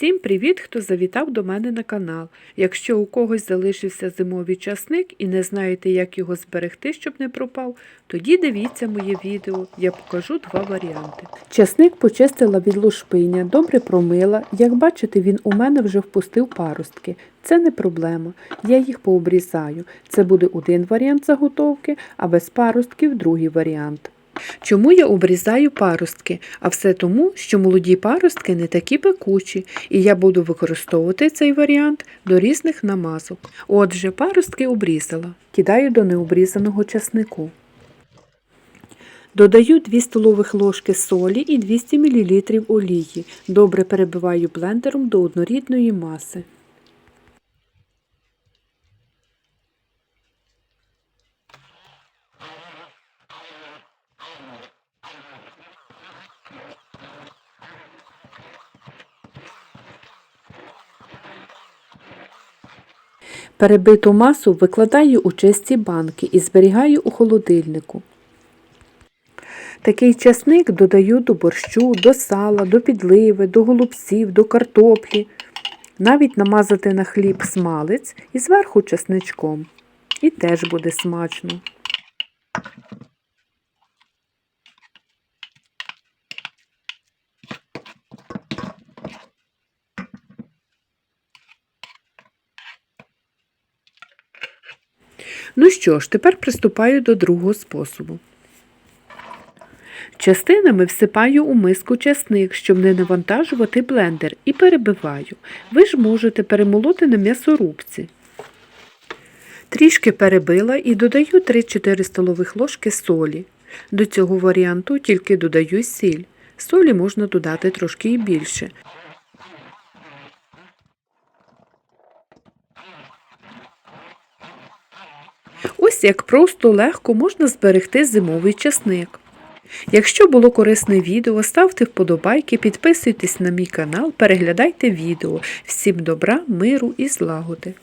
Всім привіт, хто завітав до мене на канал. Якщо у когось залишився зимовий часник і не знаєте, як його зберегти, щоб не пропав, тоді дивіться моє відео, я покажу два варіанти. Часник почистила від лушпиня, добре промила. Як бачите, він у мене вже впустив паростки. Це не проблема. Я їх пообрізаю. Це буде один варіант заготовки, а без паростків другий варіант. Чому я обрізаю паростки? А все тому, що молоді паростки не такі пекучі, і я буду використовувати цей варіант до різних намазок. Отже, паростки обрізала. Кидаю до необрізаного часнику. Додаю 2 столових ложки солі і 200 мл олії. Добре перебиваю блендером до однорідної маси. Перебиту масу викладаю у чисті банки і зберігаю у холодильнику. Такий часник додаю до борщу, до сала, до підливи, до голубців, до картоплі. Навіть намазати на хліб смалець і зверху часничком. І теж буде смачно. Ну що ж, тепер приступаю до другого способу. Частинами всипаю у миску часник, щоб не навантажувати блендер, і перебиваю. Ви ж можете перемолоти на м'ясорубці. Трішки перебила і додаю 3-4 столових ложки солі. До цього варіанту тільки додаю сіль. Солі можна додати трошки і більше. Ось як просто легко можна зберегти зимовий часник. Якщо було корисне відео, ставте вподобайки, підписуйтесь на мій канал, переглядайте відео. Всім добра, миру і злагоди!